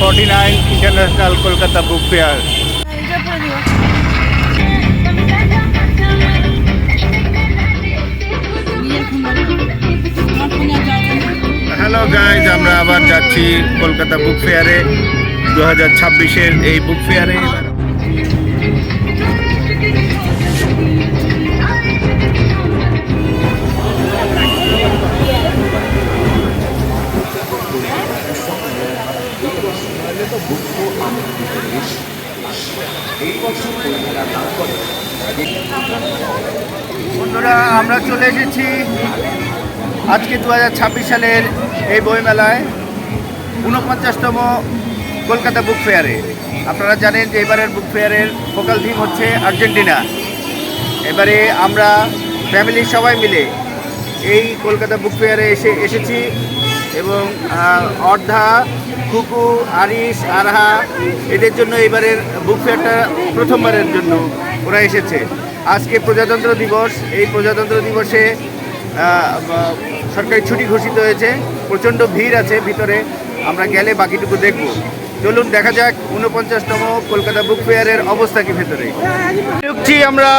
Forty nine international Kolkata book fair hello guys আমরা আবার যাচ্ছি কলকাতা বুক ফেয়ারে দু হাজার ছাব্বিশের এই বুক ফেয়ারে বন্ধুরা, আমরা চলে এসেছি আজকে দু হাজার ছাব্বিশ সালের এই বইমেলায় ঊনপঞ্চাশতম কলকাতা বুক ফেয়ারে। আপনারা জানেন যে এবারের বুক ফেয়ারের ফোকাল থিম হচ্ছে আর্জেন্টিনা। এবারে আমরা ফ্যামিলির সবাই মিলে এই কলকাতা বুক ফেয়ারে এসে, এসেছি এবং অর্ধা কুকু আরিশ আরহা এদের জন্য এবারের বুক ফেয়ারটা প্রথমবারের জন্য ওরা এসেছে। আজকে প্রজাতন্ত্র দিবস এই প্রজাতন্ত্র দিবসে সরকারি ছুটি ঘোষিত হয়েছে। প্রচণ্ড ভিড় আছে ভিতরে আমরা গেলে বাকিটুকু দেখব। চলুন দেখা যাক উনপঞ্চাশতম কলকাতা বুক ফেয়ারের অবস্থা কি ভেতরে। ঢুকছি আমরা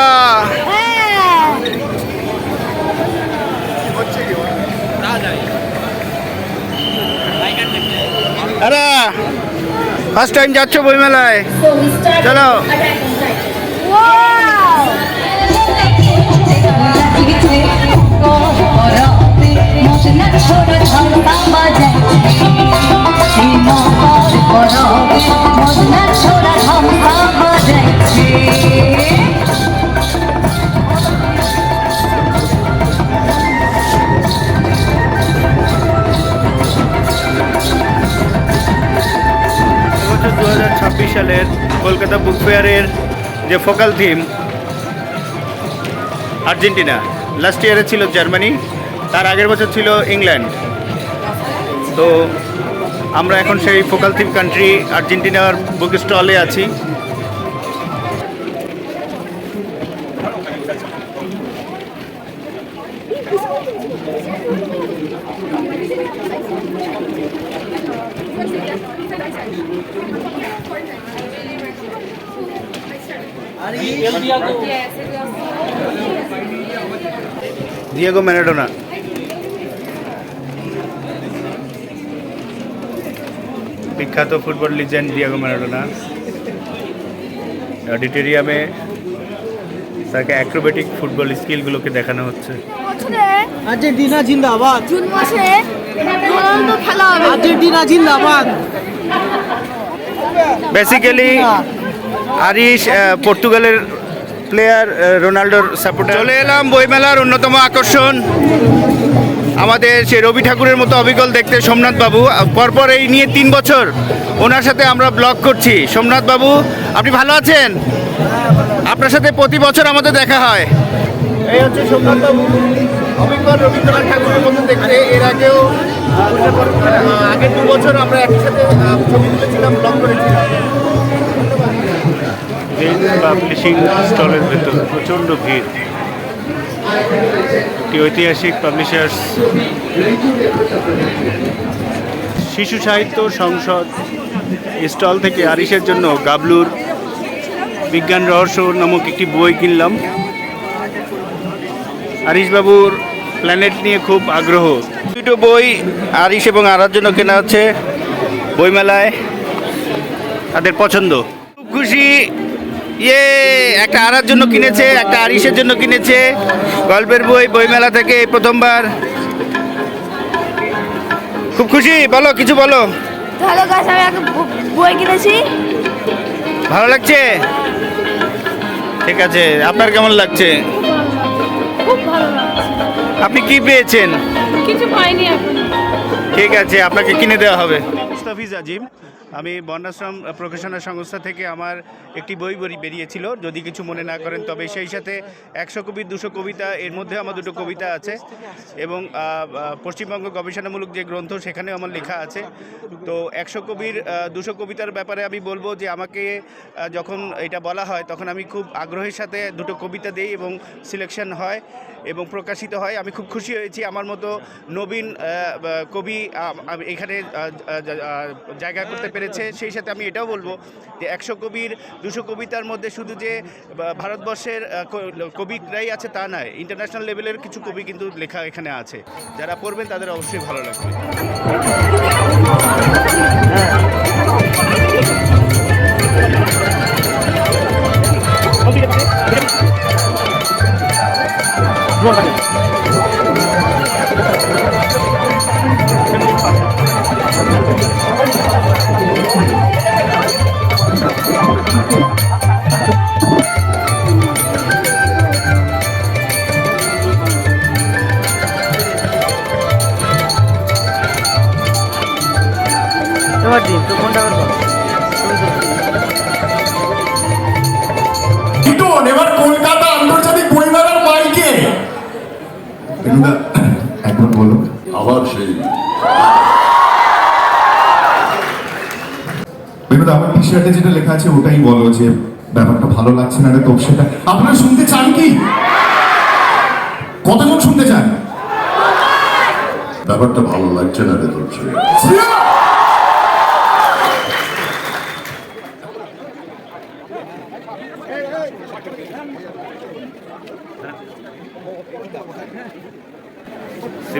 আরে ফার্স্ট টাইম যাচ্ছ বইমেলায়। চলো। সালের কলকাতা বুক ফেয়ারের যে ফোকাল থিম আর্জেন্টিনা লাস্ট ইয়ারে ছিল জার্মানি তার আগের বছর ছিল ইংল্যান্ড তো আমরা এখন সেই ফোকাল থিম কান্ট্রি আর্জেন্টিনার বুক স্টলে আছি। দিয়েগো ম্যারাডোনা বিখ্যাত ফুটবল লিজেন্ড দিয়েগো ম্যারাডোনা অডিটোরিয়ামে তাকে অ্যাক্রোবেটিক ফুটবল স্কিলগুলোকে দেখানো হচ্ছে। আর্জেন্টিনা জিন্দাবাদ। জুন মাসে খেলা হবে। আর্জেন্টিনা জিন্দাবাদ। বেসিক্যালি আরিশ পর্তুগালের প্লেয়ার রোনাল্ডোর সাপোর্টার চলে এলাম বইমেলার অন্যতম আকর্ষণ। আমাদের সে রবি ঠাকুরের মতো অবিকল দেখতে সোমনাথ বাবু। পরপর এই নিয়ে তিন বছর ওনার সাথে আমরা ব্লগ করছি। সোমনাথ বাবু, আপনি ভালো আছেন? আপনার সাথে প্রতি বছর আমাদের দেখা হয়। এই হচ্ছে সোমনাথ বাবু। অবিকল রবীন্দ্রনাথ ঠাকুরের মতো দেখতে। এর আগেও আগের দু বছর আমরা একসাথে ছবি তুলেছিলাম ব্লগ করেছিলাম। পাবলিশিং স্টলের ভেতর প্রচণ্ড ভিড়। একটি ঐতিহাসিক পাবলিশার্স শিশু সাহিত্য সংসদ স্টল থেকে আরিসের জন্য গাবলুর বিজ্ঞান রহস্য নামক একটি বই কিনলাম। আরিশবাবুর প্ল্যানেট নিয়ে খুব আগ্রহ। দুটো বই আরিস এবং আরার জন্য কেনা হচ্ছে বইমেলায়। তাদের পছন্দ। খুব খুশি ইয়ে একটা আরার জন্য কিনেছে একটা আরিসের জন্য কিনেছে। গল্পের বই বইমেলা থেকে এই প্রথমবার। খুব খুশি? বলো কিছু বলো। হ্যালো গাছ আমি একটা বই কিনেছি। ভালো লাগছে? ঠিক আছে আপনার কেমন লাগছে? খুব ভালো লাগছে। আপনি কি পেয়েছেন? কিছু পাইনি এখন। ঠিক আছে আপনাকে কিনে দেওয়া হবে। আজিম। আমি বর্ণাশ্রম প্রকাশনা সংস্থা থেকে আমার একটি বই বেরিয়েছিল। যদি কিছু মনে না করেন, তবে সেই সাথে একশো কবির দুশো কবিতা, এর মধ্যে আমার দুটো কবিতা আছে। এবং পশ্চিমবঙ্গ গবেষণামূলক যে গ্রন্থ, সেখানেও আমার লেখা আছে। তো একশো কবির দুশো কবিতার ব্যাপারে আমি বলব যে, আমাকে যখন এটা বলা হয়, তখন আমি খুব আগ্রহের সাথে দুটো কবিতা দিই এবং সিলেকশন হয় এবং প্রকাশিত হয়। আমি খুব খুশি হয়েছি। আমার মতো নবীন কবি এখানে জায়গা করতে পেরেছে, সেই সাথে আমি এটাও বলব যে একশো কবির, দুশো কবিতার মধ্যে শুধু যে ভারতবর্ষের কবিরাই আছে তা নয় ইন্টারন্যাশনাল লেভেলের কিছু কবি কিন্তু লেখা এখানে আছে। যারা পড়বেন তাদের অবশ্যই ভালো লাগবে। এবার আমার টি শার্টে যেটা লেখা আছে, ওটাই বলো যে ব্যাপারটা ভালো লাগছে না তো সেটা। আপনারা শুনতে চান কি? কতজন শুনতে চান? ব্যাপারটা ভালো লাগছে না রে তোর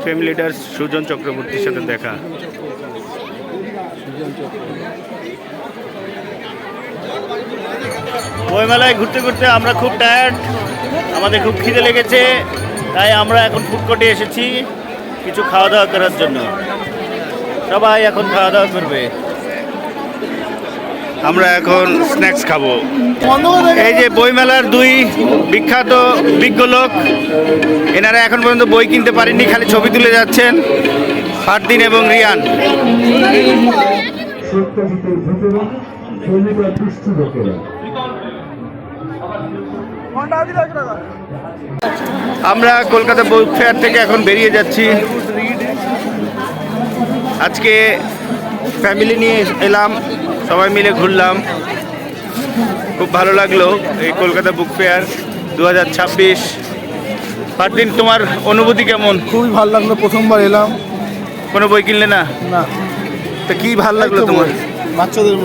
ছেলে। লিডার সুজন চক্রবর্তীর সাথে দেখা বইমেলায় ঘুরতে ঘুরতে আমরা খুব টায়ার্ড আমাদের খুব খিদে লেগেছে, তাই আমরা এখন ফুডকোর্টে এসেছি, কিছু খাওয়া দাওয়া করার জন্য সবাই এখন খাওয়া দাওয়া করবে আমরা এখন স্ন্যাক্স খাব। এই যে বইমেলার দুই বিখ্যাত বিজ্ঞ লোক, এনারা এখন পর্যন্ত বই কিনতে পারেননি, খালি ছবি তুলে যাচ্ছেন ফারদিন এবং রিয়ান। আমরা কলকাতা বুক ফেয়ার থেকে এখন বেরিয়ে যাচ্ছি। আজকে ফ্যামিলি নিয়ে এলাম। সবাই মিলে ঘুরলাম। খুব ভালো লাগল এই কলকাতা বুক ফেয়ার দু হাজার ছাব্বিশ। ফারদিন তোমার অনুভূতি কেমন? খুবই ভালো লাগল প্রথমবার এলাম। কোনো বই কিনলে না? না। তো কি ভালো লাগল তোমার? বাচ্চাদের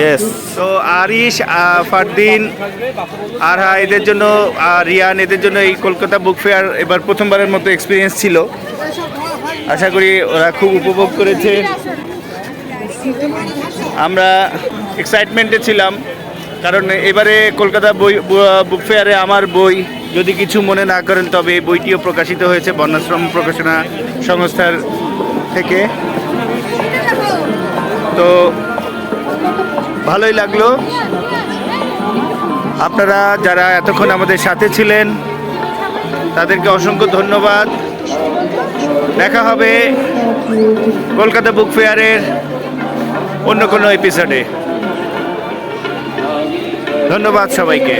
ইয়েস তো আরিশ ফারদিন আরহা এদের জন্য রিয়ান এদের জন্য এই কলকাতা বুক ফেয়ার এবার প্রথমবারের মতো এক্সপিরিয়েন্স ছিল। আশা করি ওরা খুব উপভোগ করেছে। আমরা এক্সাইটমেন্টে ছিলাম, কারণ এবারে কলকাতা বই বুক ফেয়ারে আমার বই, যদি কিছু মনে না করেন তবে বইটিও প্রকাশিত হয়েছে বর্ণাশ্রম প্রকাশনা সংস্থার থেকে। তো ভালোই লাগল। আপনারা যারা এতক্ষণ আমাদের সাথে ছিলেন, তাদেরকে অসংখ্য ধন্যবাদ। দেখা হবে কলকাতা বুক ফেয়ারের অন্য কোনো এপিসোডে ধন্যবাদ সবাইকে।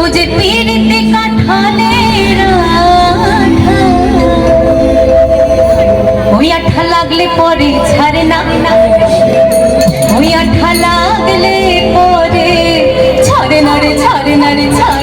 ও যে তীরিতে কাঠালের ওই আঠা লাগলে পরে ছাড়ে না। ওই আঠা লাগলে পরে ছাড়ে না রে, ছাড়ে না রে, ছাড়ে